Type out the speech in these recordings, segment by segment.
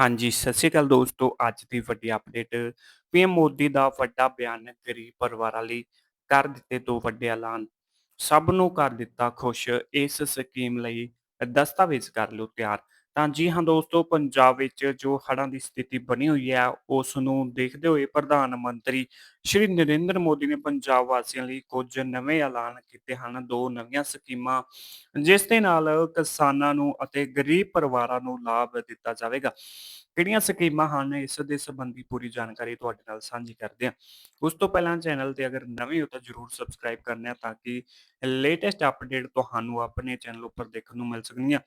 ਹਾਂਜੀ, ਸਤਿ ਸ਼੍ਰੀ ਅਕਾਲ ਦੋਸਤੋ। ਅੱਜ ਦੀ ਵੱਡੀ ਅਪਡੇਟ ਪੀਐਮ ਮੋਦੀ ਦਾ ਵੱਡਾ ਬਿਆਨ ਗਰੀਬ ਪਰਿਵਾਰਾਂ ਲਈ ਕਰ ਦਿੱਤੇ ਦੋ ਵੱਡੇ ਐਲਾਨ। ਸਭ ਨੂੰ ਕਰ ਦਿੱਤਾ ਖੁਸ਼, ਇਸ ਸਕੀਮ ਲਈ ਦਸਤਾਵੇਜ਼ ਕਰ ਲਓ ਤਿਆਰ। ਤਾਂ ਜੀ ਹਾਂ ਦੋਸਤੋ, ਪੰਜਾਬ ਵਿੱਚ ਜੋ ਹੜ੍ਹਾਂ ਦੀ ਸਥਿਤੀ ਬਣੀ ਹੋਈ ਹੈ, ਉਸ ਨੂੰ ਦੇਖਦੇ ਹੋਏ ਪ੍ਰਧਾਨ ਮੰਤਰੀ ਸ਼੍ਰੀ ਨਰਿੰਦਰ ਮੋਦੀ ਨੇ ਪੰਜਾਬ ਵਾਸੀਆਂ ਲਈ ਕੁਝ ਨਵੇਂ ਐਲਾਨ ਕੀਤੇ ਹਨ। ਦੋ ਨਵੀਆਂ ਸਕੀਮਾਂ ਜਿਸ ਦੇ ਨਾਲ ਕਿਸਾਨਾਂ ਨੂੰ ਅਤੇ ਗਰੀਬ ਪਰਿਵਾਰਾਂ ਨੂੰ ਲਾਭ ਦਿੱਤਾ ਜਾਵੇਗਾ। ਕਿਹੜੀਆਂ ਸਕੀਮਾਂ ਹਨ ਇਸ ਦੇ ਸੰਬੰਧੀ ਪੂਰੀ ਜਾਣਕਾਰੀ ਤੁਹਾਡੇ ਨਾਲ ਸਾਂਝੀ ਕਰਦੇ ਹਾਂ। ਉਸ ਤੋਂ ਪਹਿਲਾਂ ਚੈਨਲ ਤੇ ਅਗਰ ਨਵੇਂ ਹੋ ਤਾਂ ਜਰੂਰ ਸਬਸਕ੍ਰਾਈਬ ਕਰਨਾ ਤਾਂ ਕਿ ਲੇਟੈਸਟ ਅਪਡੇਟ ਤੁਹਾਨੂੰ ਆਪਣੇ ਚੈਨਲ ਉੱਪਰ ਦੇਖਣ ਨੂੰ ਮਿਲ ਸਕਣਗੀਆਂ।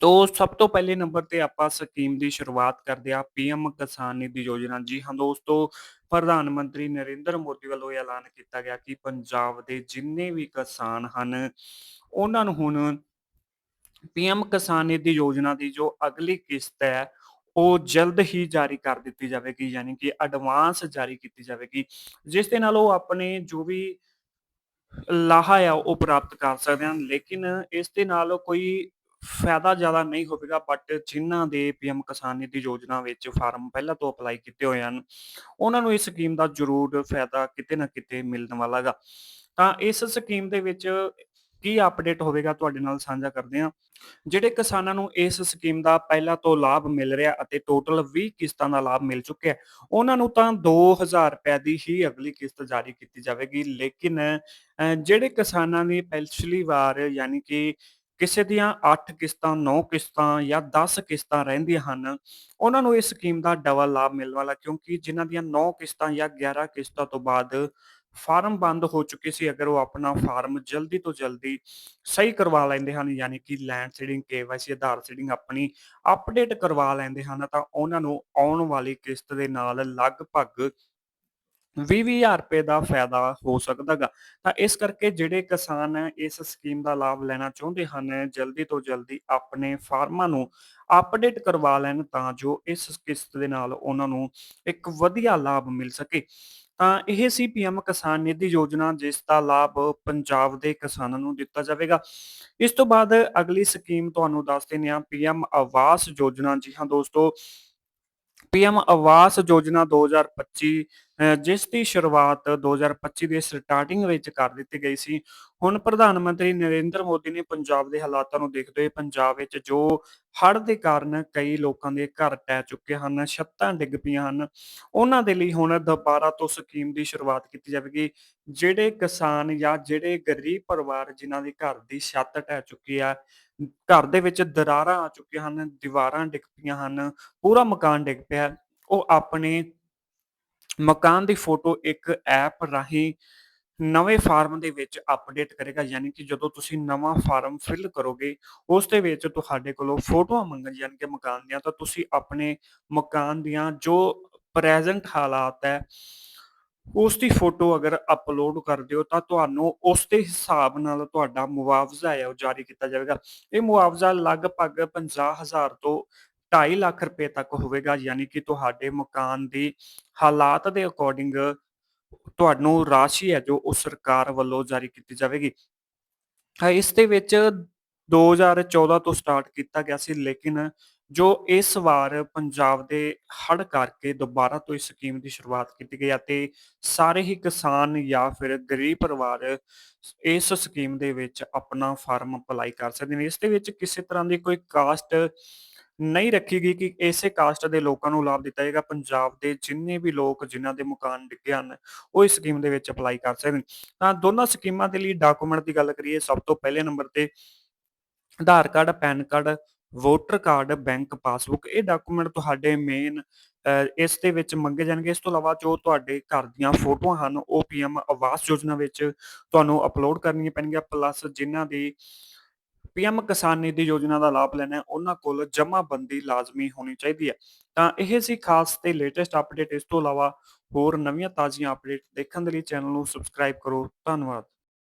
ਤੋ ਸਭ ਤੋਂ ਪਹਿਲੇ ਨੰਬਰ ਤੇ ਆਪਾਂ ਸਕੀਮ ਦੀ ਸ਼ੁਰੂਆਤ ਕਰਦੇ ਹਾਂ ਪੀਐਮ ਕਿਸਾਨ ਨਿਧੀ ਯੋਜਨਾ। ਜੀ ਹਾਂ ਦੋਸਤੋ, ਪ੍ਰਧਾਨ ਮੰਤਰੀ ਨਰਿੰਦਰ ਮੋਦੀ ਵੱਲੋਂ ਇਹ ਐਲਾਨ ਕੀਤਾ ਗਿਆ ਕਿ ਪੰਜਾਬ ਦੇ ਜਿੰਨੇ ਵੀ ਕਿਸਾਨ ਹਨ, ਉਹਨਾਂ ਨੂੰ ਹੁਣ ਪੀਐਮ ਕਿਸਾਨ ਨਿਧੀ ਯੋਜਨਾ ਦੀ ਜੋ ਅਗਲੀ ਕਿਸ਼ਤ ਹੈ, ਉਹ ਜਲਦ ਹੀ ਜਾਰੀ ਕਰ ਦਿੱਤੀ ਜਾਵੇਗੀ ਯਾਨੀ ਕਿ ਐਡਵਾਂਸ ਜਾਰੀ ਕੀਤੀ ਜਾਵੇਗੀ। ਜਿਸ ਦੇ ਨਾਲ ਉਹ ਆਪਣੇ ਜੋ ਵੀ ਲਾਹਾ ਆ ਉਹ ਪ੍ਰਾਪਤ ਕਰ ਸਕਦੇ ਹਨ। ਲੇਕਿਨ ਇਸ ਦੇ ਨਾਲ ਕੋਈ ਫਾਇਦਾ ਜ਼ਿਆਦਾ ਨਹੀਂ ਹੋਵੇਗਾ ਬਟ ਜਿਨ੍ਹਾਂ ਦੇ ਪੀਐਮ ਕਿਸਾਨ ਨਿਧੀ ਯੋਜਨਾ ਵਿੱਚ ਫਾਰਮ ਪਹਿਲਾਂ ਤੋਂ ਅਪਲਾਈ ਕੀਤੇ ਹੋਏ ਹਨ, ਉਹਨਾਂ ਨੂੰ ਇਸ ਸਕੀਮ ਦਾ ਜ਼ਰੂਰ ਫਾਇਦਾ ਕਿਤੇ ਨਾ ਕਿਤੇ ਮਿਲਣ ਵਾਲਾ ਤਾਂ ਇਸ ਸਕੀਮ ਦੇ ਵਿੱਚ ਕੀ ਅਪਡੇਟ ਹੋਵੇਗਾ ਤੁਹਾਡੇ ਨਾਲ ਸਾਂਝਾ ਕਰਦੇ ਹਾਂ। ਜਿਹੜੇ ਕਿਸਾਨਾਂ ਨੂੰ ਇਸ ਸਕੀਮ ਦਾ ਪਹਿਲਾਂ ਤੋਂ ਲਾਭ ਮਿਲ ਰਿਹਾ ਅਤੇ ਟੋਟਲ 20 ਕਿਸ਼ਤਾਂ ਦਾ ਲਾਭ ਮਿਲ ਚੁੱਕਿਆ, ਉਹਨਾਂ ਨੂੰ ਤਾਂ 2000 ਰੁਪਏ ਦੀ ਹੀ ਅਗਲੀ ਕਿਸ਼ਤ ਜਾਰੀ ਕੀਤੀ ਜਾਵੇਗੀ। ਲੇਕਿਨ ਅ, ਜਿਹੜੇ ਕਿਸਾਨਾਂ ਦੀ ਪਿਛਲੀ ਵਾਰ ਯਾਨੀ ਕਿ ਕਿਸੇ ਦੀਆਂ 8 ਕਿਸ਼ਤਾਂ, 9 ਕਿਸ਼ਤਾਂ ਜਾਂ 10 ਕਿਸ਼ਤਾਂ ਰਹਿੰਦੀਆਂ ਹਨ, ਉਹਨਾਂ ਨੂੰ ਇਸ ਸਕੀਮ ਦਾ ਡਬਲ ਲਾਭ ਮਿਲਣ ਵਾਲਾ ਕਿਉਂਕਿ ਜਿਨ੍ਹਾਂ ਦੀਆਂ 9 ਕਿਸ਼ਤਾਂ ਜਾਂ 11 ਕਿਸ਼ਤਾਂ ਤੋਂ ਬਾਅਦ ਫਾਰਮ ਬੰਦ ਹੋ ਚੁੱਕੇ ਸੀ, ਅਗਰ ਉਹ ਆਪਣਾ ਫਾਰਮ ਜਲਦੀ ਤੋਂ ਜਲਦੀ ਸਹੀ ਕਰਵਾ ਲੈਂਦੇ ਹਨ, ਯਾਨੀ ਕਿ land seeding, KYC, Aadhaar seeding ਆਪਣੀ ਅਪਡੇਟ ਕਰਵਾ ਲੈਂਦੇ ਹਨ, ਤਾਂ ਉਹਨਾਂ ਨੂੰ ਆਉਣ ਵਾਲੀ ਕਿਸ਼ਤ ਦੇ ਨਾਲ ਲਗਭਗ 20,000 ਰੁਪਏ ਦਾ ਫਾਇਦਾ ਹੋ ਸਕਦਾ ਗਾ। ਤਾਂ ਇਸ ਕਰਕੇ ਜਿਹੜੇ ਕਿਸਾਨ ਇਸ ਸਕੀਮ ਦਾ ਲਾਭ ਲੈਣਾ ਚਾਹੁੰਦੇ ਹਨ, ਜਲਦੀ ਤੋਂ ਜਲਦੀ ਆਪਣੇ ਫਾਰਮਾਂ ਨੂੰ ਅਪਡੇਟ ਕਰਵਾ ਲੈਣ ਤਾਂ ਜੋ ਇਸ ਕਿਸ਼ਤ ਦੇ ਨਾਲ ਉਹਨਾਂ ਨੂੰ ਇੱਕ ਵਧੀਆ ਲਾਭ ਮਿਲ ਸਕੇ। ਤਾਂ ਇਹ ਸੀ ਪੀਐਮ ਕਿਸਾਨ ਨਿਧੀ ਯੋਜਨਾ ਜਿਸ ਦਾ ਲਾਭ ਪੰਜਾਬ ਦੇ ਕਿਸਾਨਾਂ ਨੂੰ ਦਿੱਤਾ ਜਾਵੇਗਾ। ਇਸ ਤੋਂ ਬਾਅਦ ਅਗਲੀ ਸਕੀਮ ਤੁਹਾਨੂੰ ਦੱਸ ਦਿੰਦੇ ਹਾਂ ਪੀਐਮ ਆਵਾਸ ਯੋਜਨਾ। ਜੀ ਹਾਂ ਦੋਸਤੋ, ਪੀਐਮ ਆਵਾਸ ਯੋਜਨਾ 2025 ਅ, ਜਿਸ ਦੀ ਸ਼ੁਰੂਆਤ 2025 ਦੇ ਸਟਾਰਟਿੰਗ ਵਿੱਚ ਕਰ ਦਿੱਤੀ ਗਈ ਸੀ। ਹੁਣ ਪ੍ਰਧਾਨ ਮੰਤਰੀ ਨਰਿੰਦਰ ਮੋਦੀ ਨੇ ਪੰਜਾਬ ਦੇ ਹਾਲਾਤਾਂ ਨੂੰ ਦੇਖਦੇ ਹੋਏ ਪੰਜਾਬ ਵਿੱਚ ਜੋ ਹੜ੍ਹ ਦੇ ਕਾਰਨ ਕਈ ਲੋਕਾਂ ਦੇ ਘਰ ਟਹਿ ਚੁੱਕੇ ਹਨ, ਛੱਤਾਂ ਡਿੱਗ ਪਈਆਂ ਹਨ, ਉਹਨਾਂ ਦੇ ਲਈ ਹੁਣ ਦੁਬਾਰਾ ਤੋਂ ਸਕੀਮ ਦੀ ਸ਼ੁਰੂਆਤ ਕੀਤੀ ਜਾਵੇਗੀ। ਜਿਹੜੇ ਕਿਸਾਨ ਜਾਂ ਜਿਹੜੇ ਗਰੀਬ ਪਰਿਵਾਰ ਜਿਨ੍ਹਾਂ ਦੇ ਘਰ ਦੀ ਛੱਤ ਟਹਿ ਚੁੱਕੀ ਆ, ਘਰ ਦੇ ਵਿੱਚ ਦਰਾਰਾਂ ਆ ਚੁੱਕੀਆਂ ਹਨ, ਦੀਵਾਰਾਂ ਡਿੱਗ ਪਈਆਂ ਹਨ, ਪੂਰਾ ਮਕਾਨ ਡਿੱਗ ਪਿਆ, ਉਹ ਆਪਣੇ ਮਕਾਨ ਦੀ ਫੋਟੋ ਇੱਕ ਐਪ ਰਾਹੀਂ ਨਵੇਂ ਫਾਰਮ ਦੇ ਵਿੱਚ ਅਪਡੇਟ ਕਰੇਗਾ ਯਾਨੀ ਕਿ ਜਦੋਂ ਤੁਸੀਂ ਨਵਾਂ ਫਾਰਮ ਫਿਲ ਕਰੋਗੇ, ਉਸ ਦੇ ਵਿੱਚ ਤੁਹਾਡੇ ਕੋਲੋਂ ਫੋਟੋਆਂ ਮੰਗਣਗੀਆਂ ਮਕਾਨ ਦੀਆਂ, ਤਾਂ ਤੁਸੀਂ ਆਪਣੇ ਮਕਾਨ ਦੀਆਂ ਜੋ ਪ੍ਰੈਜ਼ੈਂਟ ਹਾਲਾਤ ਹੈ, ਉਸ ਦੀ ਫੋਟੋ ਅਗਰ ਅਪਲੋਡ ਕਰ ਦਿਓ ਤਾਂ ਤੁਹਾਨੂੰ ਉਸ ਦੇ ਹਿਸਾਬ ਨਾਲ ਤੁਹਾਡਾ ਮੁਆਵਜ਼ਾ ਹੈ ਉਹ ਜਾਰੀ ਕੀਤਾ ਜਾਵੇਗਾ। ਇਹ ਮੁਆਵਜ਼ਾ ਲਗਭਗ 50,000 ਤੋਂ 2.5 ਲੱਖ ਰੁਪਏ ਤੱਕ ਹੋਵੇਗਾ ਯਾਨੀ ਕਿ ਤੁਹਾਡੇ ਮਕਾਨ ਦੀ ਹਾਲਾਤ ਦੇ ਅਕੋਰਡਿੰਗ ਤੁਹਾਨੂੰ ਰਾਸ਼ੀ ਹੈ ਜੋ ਉਹ ਸਰਕਾਰ ਵੱਲੋਂ ਜਾਰੀ ਕੀਤੀ ਜਾਵੇਗੀ। ਅ, ਇਸ ਦੇ ਵਿੱਚ 2014 ਤੋਂ ਸਟਾਰਟ ਕੀਤਾ ਗਿਆ ਸੀ ਲੇਕਿਨ ਜੋ ਇਸ ਵਾਰ ਪੰਜਾਬ ਦੇ ਹੜ੍ਹ ਕਰਕੇ ਦੁਬਾਰਾ ਤੋਂ ਇਸ ਸਕੀਮ ਦੀ ਸ਼ੁਰੂਆਤ ਕੀਤੀ ਗਈ ਅਤੇ ਸਾਰੇ ਹੀ ਕਿਸਾਨ ਜਾਂ ਫਿਰ ਗਰੀਬ ਪਰਿਵਾਰ ਇਸ ਸਕੀਮ ਦੇ ਵਿੱਚ ਆਪਣਾ ਫਾਰਮ ਅਪਲਾਈ ਕਰ ਸਕਦੇ ਨੇ। ਇਸ ਦੇ ਵਿੱਚ ਕਿਸੇ ਤਰ੍ਹਾਂ ਦੀ ਕੋਈ ਕਾਸਟ ਨਹੀਂ ਰੱਖੀ ਗਈ ਕਿ ਇਸੇ ਕਾਸਟ ਦੇ ਲੋਕਾਂ ਨੂੰ ਲਾਭ ਦਿੱਤਾ ਜਾਏਗਾ। ਪੰਜਾਬ ਦੇ ਜਿੰਨੇ ਵੀ ਲੋਕ ਜਿਨ੍ਹਾਂ ਦੇ ਮਕਾਨ ਡਿੱਗੇ ਹਨ, ਉਹ ਇਸ ਸਕੀਮ ਦੇ ਵਿੱਚ ਅਪਲਾਈ ਕਰ ਸਕਣ ਤਾਂ ਦੋਨਾਂ ਸਕੀਮਾਂ ਦੇ ਲਈ ਡਾਕੂਮੈਂਟ ਦੀ ਗੱਲ ਕਰੀਏ ਸਭ ਤੋਂ ਪਹਿਲੇ ਨੰਬਰ ਤੇ Aadhaar card, PAN card, voter card, bank passbook ਇਹ ਡਾਕੂਮੈਂਟ ਤੁਹਾਡੇ ਮੇਨ ਅ, ਇਸ ਦੇ ਵਿੱਚ ਮੰਗੇ ਜਾਣਗੇ। ਇਸ ਤੋਂ ਇਲਾਵਾ ਜੋ ਤੁਹਾਡੇ ਘਰ ਦੀਆਂ ਫੋਟੋਆਂ ਹਨ, ਉਹ ਪੀਐਮ ਆਵਾਸ ਯੋਜਨਾ ਵਿੱਚ ਤੁਹਾਨੂੰ ਅਪਲੋਡ ਕਰਨੀਆਂ ਪੈਣਗੀਆਂ ਪਲੱਸ ਜਿਨ੍ਹਾਂ ਦੀ ਪੀਐਮ ਕਿਸਾਨ ਨਿਧੀ ਯੋਜਨਾ ਦਾ ਲਾਭ ਲੈਣਾ ਉਹਨਾਂ ਕੋਲ ਜਮ੍ਹਾਂਬੰਦੀ ਲਾਜ਼ਮੀ ਹੋਣੀ ਚਾਹੀਦੀ ਹੈ। ਤਾਂ ਇਹ ਸੀ ਖਾਸ ਤੇ ਲੇਟੈਸਟ ਅਪਡੇਟ। ਇਸ ਤੋਂ ਇਲਾਵਾ ਹੋਰ ਨਵੀਆਂ ਤਾਜ਼ੀਆਂ ਅਪਡੇਟ ਦੇਖਣ ਦੇ ਲਈ ਚੈਨਲ ਨੂੰ ਸਬਸਕ੍ਰਾਈਬ ਕਰੋ। ਧੰਨਵਾਦ।